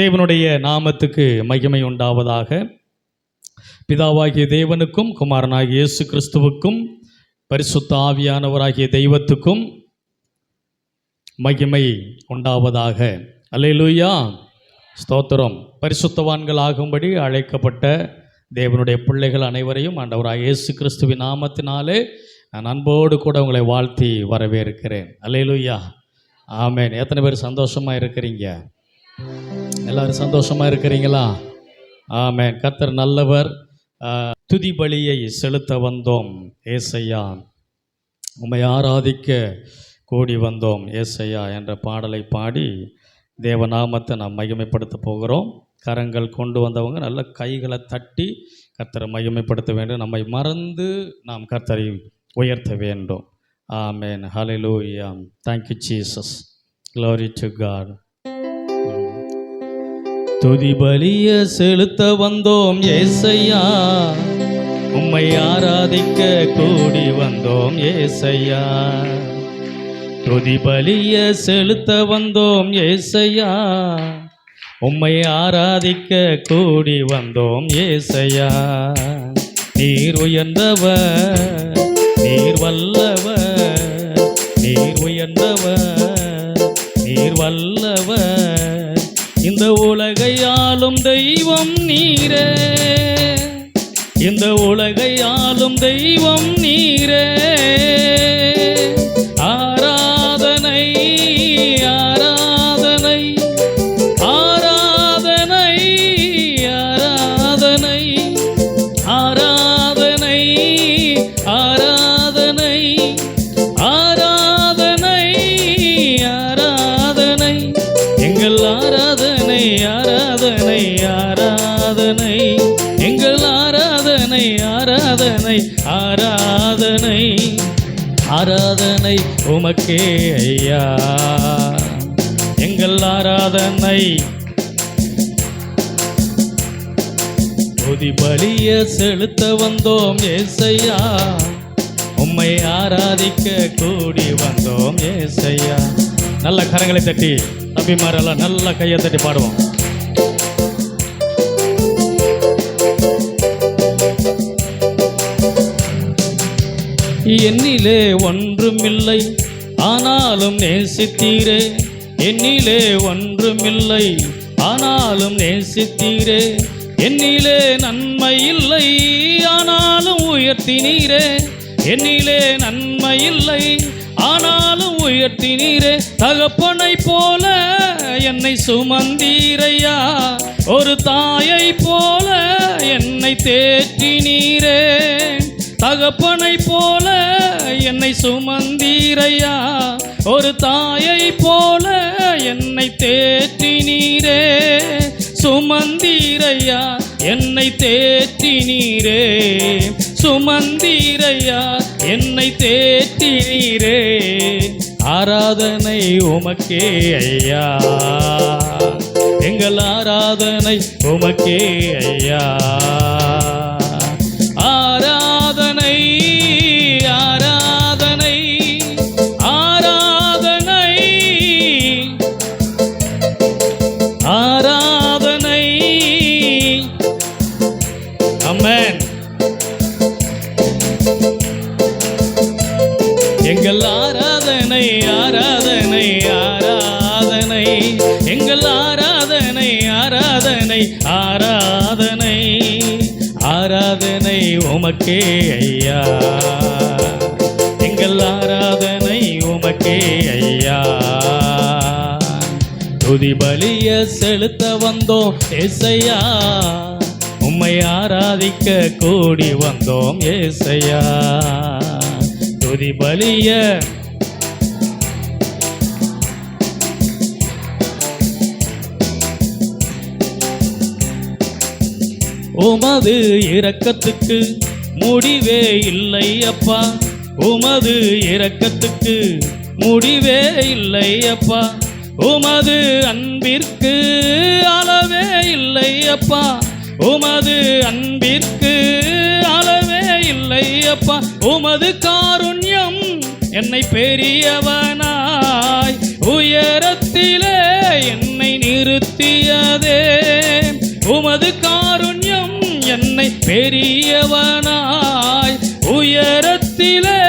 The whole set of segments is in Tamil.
தேவனுடைய நாமத்துக்கு மகிமை உண்டாவதாக. பிதாவாகிய தேவனுக்கும் குமாரனாகிய இயேசு கிறிஸ்துவுக்கும் பரிசுத்த ஆவியானவராகிய தெய்வத்துக்கும் மகிமை உண்டாவதாக. அல்லேலூயா! ஸ்தோத்திரம். பரிசுத்தவான்களாகும்படி அழைக்கப்பட்ட தேவனுடைய பிள்ளைகள் அனைவரையும் ஆண்டவராக இயேசு கிறிஸ்துவின் நாமத்தினாலே நான் அன்போடு கூட உங்களை வாழ்த்தி வரவேற்கிறேன். அல்லேலூயா! ஆமேன். எத்தனை பேர் சந்தோஷமாக இருக்கிறீங்க? எல்லாரும் சந்தோஷமாக இருக்கிறீங்களா? ஆமே கத்தர் நல்லவர். துதி பலியை செலுத்த வந்தோம். ஏசையா உண்மை ஆராதிக்க கூடி வந்தோம். ஏசையா என்ற பாடலை பாடி தேவநாமத்தை நாம் மகிமைப்படுத்த போகிறோம். கரங்கள் கொண்டு வந்தவங்க நல்ல கைகளை தட்டி கர்த்தரை மகிமைப்படுத்த வேண்டும். நம்மை மறந்து நாம் கர்த்தரை உயர்த்த வேண்டும். ஆமேன். ஹalleluya thank you Jesus glory to God துதி பலிய செலுத்த வந்தோம் ஏசையா. உம்மை ஆராதிக்க கூடி வந்தோம் ஏசையா. துதி பலிய செலுத்த வந்தோம் ஏசையா. உம்மை ஆராதிக்க கூடி வந்தோம் ஏசையா. நீர் உயர்ந்தவர் நீர் வல்லவர். நீர் உயர்ந்தவர் நீர் வல்லவர். இந்த உலகை தெய்வம் நீரே. ஆராதனை ஆராதனை ஆராதனை. எங்கள் ஆராதனை ஆராதனை ஆராதனை. ஆராதனை உமக்கே ஐயா. எங்கள் ஆராதனை. துதி பலிய செலுத்த வந்தோம் ஏசையா. உம்மை ஆராதிக்க கூடி வந்தோம் ஏசையா. நல்ல கரங்களை தட்டி. தம்பிமாரெல்லாம் நல்லா கையை தட்டி பாடுவோம். என்னிலே ஒன்றுமில்லை ஆனாலும் நேசித்தீரே. என்னிலே ஒன்றுமில்லை ஆனாலும் நேசித்தீரே. என்னிலே நன்மை இல்லை ஆனாலும் உயர்த்தினீரே. என்னிலே நன்மை இல்லை ஆனாலும் உயர்த்தினீரே தகப்பனை போல என்னை சுமந்தீரையா? ஒரு தாயை போல என்னை தேற்றினீரே தகப்பனை போல என்னை சுமந்தீரையா? ஒரு தாயை போல என்னை தேற்றினீரே சுமந்தீரையா? என்னை தேற்றினீரே சுமந்தீரையா என்னை தேற்றினீரே ஆராதனை உமக்கே ஐயா. எங்கள் ஆராதனை உமக்கே ஐயா. ஆராதனை ஆராதனை ஆராதனை. ஆரா ஐயா துதி பலிய செலுத்த வந்தோம் ஏசையா உம்மை ஆராதிக்க கூடி வந்தோம் ஏசையா துதி பலிய உமது இரக்கத்துக்கு முடிவே இல்லை அப்பா. உமது இரக்கத்துக்கு முடிவே இல்லை அப்பா உமது அன்பிற்கு அளவே இல்லை அப்பா உமது அன்பிற்கு அளவே இல்லை அப்பா உமது காருண்யம் என்னை பெரியவனாய். உயரத்திலே என்னை நிறுத்தியதே. உமது காருண்யம் என்னை பெரியவனாய். உயரத்திலே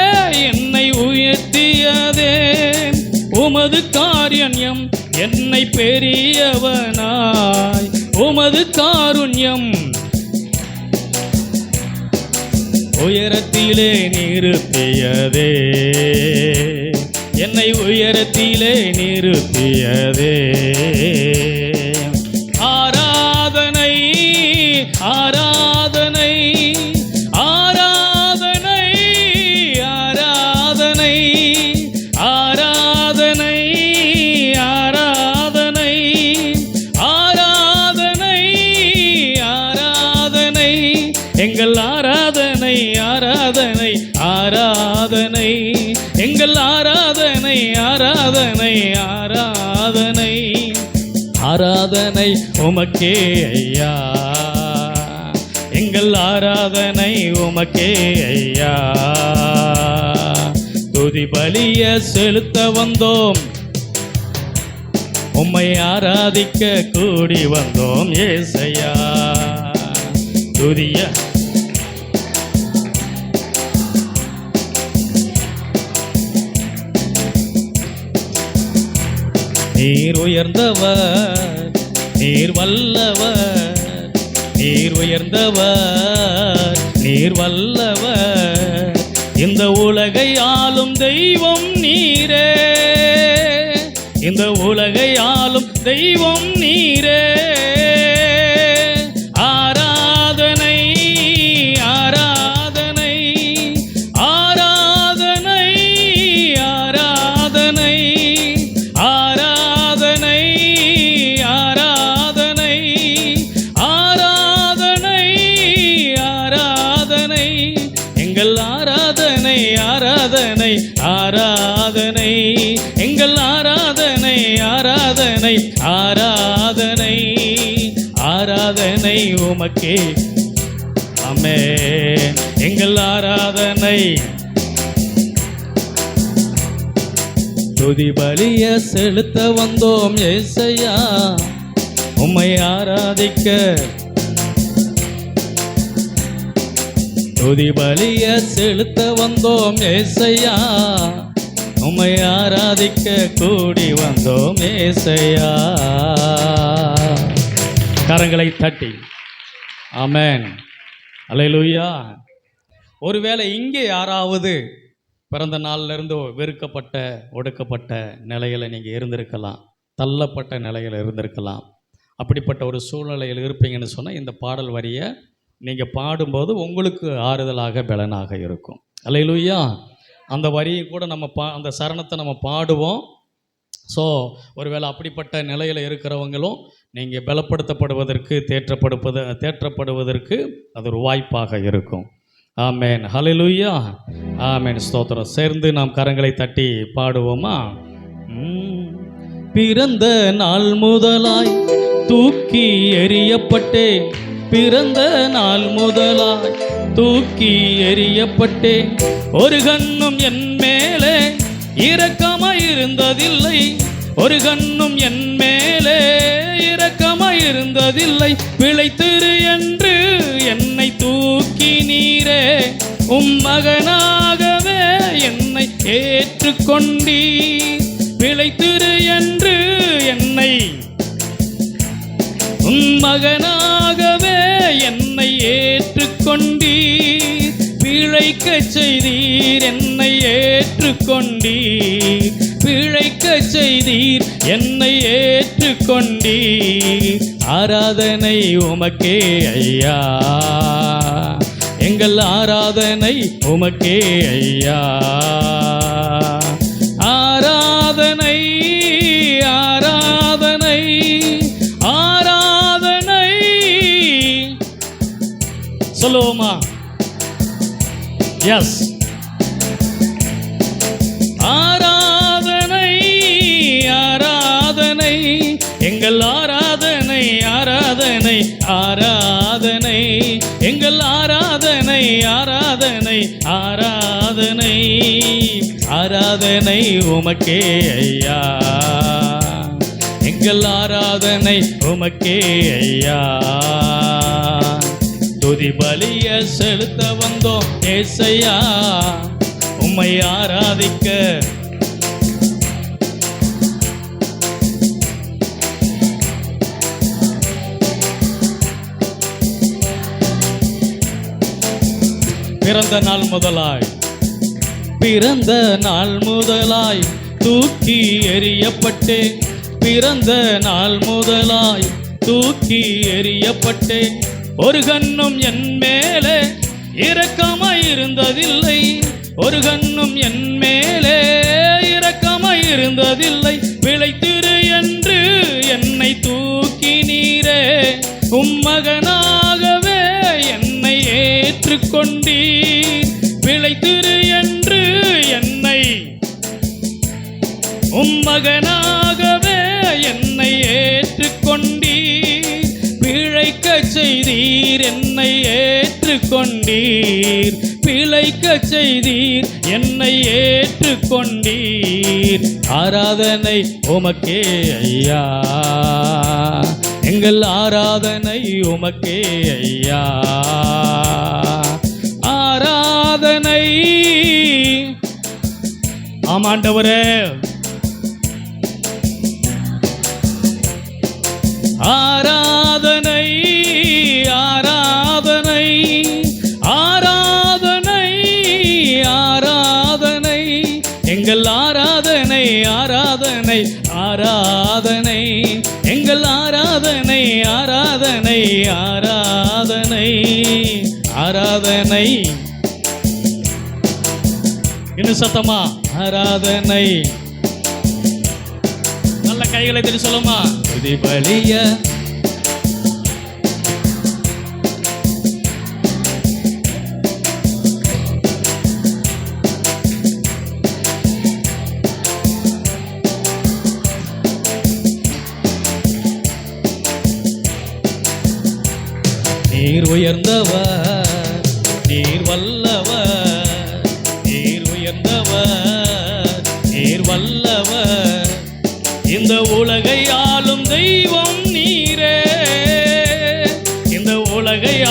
உமது காரியண்யம் என்னை பெரியவனாய். உமது காருண்யம் உயரத்திலே நிறுத்தியதே. என்னை உயரத்திலே நிறுத்தியதே. ஆராதனை ஆரா ஆராதனை ஆராதனை ஆராதனை உமக்கே ஐயா. எங்கள் ஆராதனை உமக்கே ஐயா. துதி பலிய செலுத்த வந்தோம். உம்மை ஆராதிக்க கூடி வந்தோம் ஏசையா. துதிய நீர் உயர்ந்தவர் நீர் வல்லவர் நீர் உயர்ந்தவர் நீர் வல்லவர். இந்த உலகை ஆளும் தெய்வம் நீரே இந்த உலகை ஆளும் தெய்வம் நீரே. ஆராதனை உமக்கே. அமே எங்கள் ஆராதனை. துதி பலிய செலுத்த வந்தோம் ஏசையா. உம்மை ஆராதிக்க. துதி பலிய செலுத்த வந்தோம் ஏசையா. உம்மை ஆராதிக்க கூடி வந்தோம் ஏசையா. கரங்களை தட்டி. ஆமேன். அலையலூயா ஒருவேளை இங்கே யாராவது பிறந்த நாள்லேருந்து வெறுக்கப்பட்ட ஒடுக்கப்பட்ட நிலையில் நீங்கள் இருந்திருக்கலாம் தள்ளப்பட்ட நிலையில் இருந்திருக்கலாம். அப்படிப்பட்ட ஒரு சூழ்நிலையில் இருப்பீங்கன்னு சொன்னால் இந்த பாடல் வரியை நீங்கள் பாடும்போது உங்களுக்கு ஆறுதலாக பலனாக இருக்கும். அல்லையிலுயா அந்த வரியை கூட நம்ம பா அந்த சரணத்தை நம்ம பாடுவோம். ஸோ ஒருவேளை அப்படிப்பட்ட நிலையில் இருக்கிறவங்களும் நீங்கள் பலப்படுத்தப்படுவதற்கு தேற்றப்படுப்பது தேற்றப்படுவதற்கு அது ஒரு வாய்ப்பாக இருக்கும். ஆமேன். ஹalleluya. ஆமேன். ஸ்தோத்திரம். சேர்ந்து நாம் கரங்களை தட்டி பாடுவோமா? பிறந்த நாள் முதலாய் தூக்கி எறியப்பட்டேன். பிறந்த நாள் முதலாய் தூக்கி எறியப்பட்டேன். ஒரு கண்ணும் என் மேலே இரக்கமாயிருந்ததில்லை. ஒரு கண்ணும் என் மேலே இரக்கமாயிருந்ததில்லை. பிழைத்திரு என்று என்னை தூக்கி நீரே. உம் மகனாகவே என்னை ஏற்றுக்கொண்டீர். பிழைத்திரு என்று என்னை உம் மகனாகவே என்னை ஏற்றுக்கொண்டீர். பிழைக்கச் செய்தீர் என்ன ஏற்றுக்கொண்டீர். பிழைக்க செய்தீர் என்னை ஏற்றுக்கொண்டீர். ஆராதனை உமக்கே ஐயா. எங்கள் ஆராதனை உமக்கே ஐயா. ஆராதனை ஆராதனை ஆராதனை. சொல்லுவோமா? எஸ் ஆராதனை உமக்கே ஐயா. எங்கள் ஆராதனை உமக்கே ஐயா. துதி பலிய செலுத்த வந்தோம் ஏசையா. உம்மை ஆராதிக்க. பிறந்த நாள் முதலாய். பிறந்த நாள் முதலாய் தூக்கி எறியப்பட்டேன். பிறந்த நாள் முதலாய் தூக்கி எறியப்பட்டேன். ஒரு கண்ணும் என் மேலே இரக்கமாய் இருந்ததில்லை ஒரு கண்ணும் என் மேலே இரக்கமாய் இருந்ததில்லை விளைத்திரு என்று என்னை தூக்கி நீரே. உம்மகனாகவே என்னை ஏற்றுக்கொண்டீர். மகனாகவே என்னை ஏற்றுக்கொண்டீர். பிழைக்க செய்தீர் என்னை ஏற்றுக்கொண்டீர். பிழைக்க செய்தீர் என்னை ஏற்றுக்கொண்டீர். ஆராதனை உமக்கே ஐயா. எங்கள் ஆராதனை உமக்கே ஐயா. ஆராதனை. ஆமாண்டவரே. ஆராதனை ஆராதனை ஆராதனை ஆராதனை. எங்கள் ஆராதனை ஆராதனை ஆராதனை. எங்கள் ஆராதனை ஆராதனை ஆராதனை ஆராதனை. இன்னும் சத்தமா? ஆராதனை. கைகளை தெரியும் சொல்லுமா? துதி பலிய நீர் உயர்ந்தவர். இந்த உலகை ஆளும் தெய்வம் நீரே. இந்த உலகை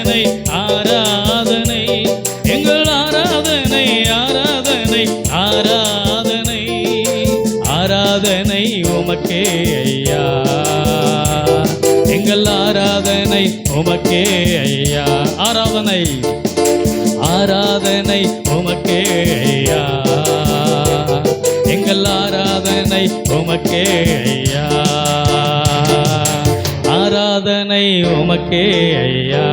ஆராதனை ஆராதனை. எங்கள் ஆராதனை ஆராதனை ஆராதனை. ஆராதனை உமக்கே ஐயா. எங்கள் ஆராதனை உமக்கே ஐயா. ஆராதனை ஆராதனை உமக்கே ஐயா. எங்கள் ஆராதனை உமக்கே ஐயா. ஆராதனை உமக்கே ஐயா.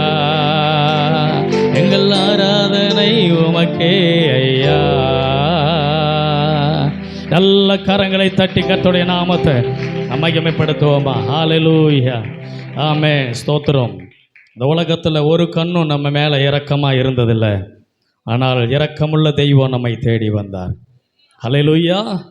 எங்கள் ஆராதனை உமக்கே ஐயா. நல்ல கரங்களை தட்டி கத்துடைய நாமத்தை மகிமைப்படுத்துவோமா? ஹalleluya ஆமே ஸ்தோத்திரம். இந்த உலகத்தில் ஒரு கண்ணும் நம்ம மேலே இரக்கமாக இருந்ததில்லை. ஆனால் இரக்கமுள்ள தெய்வம் நம்மை தேடி வந்தார். ஹalleluya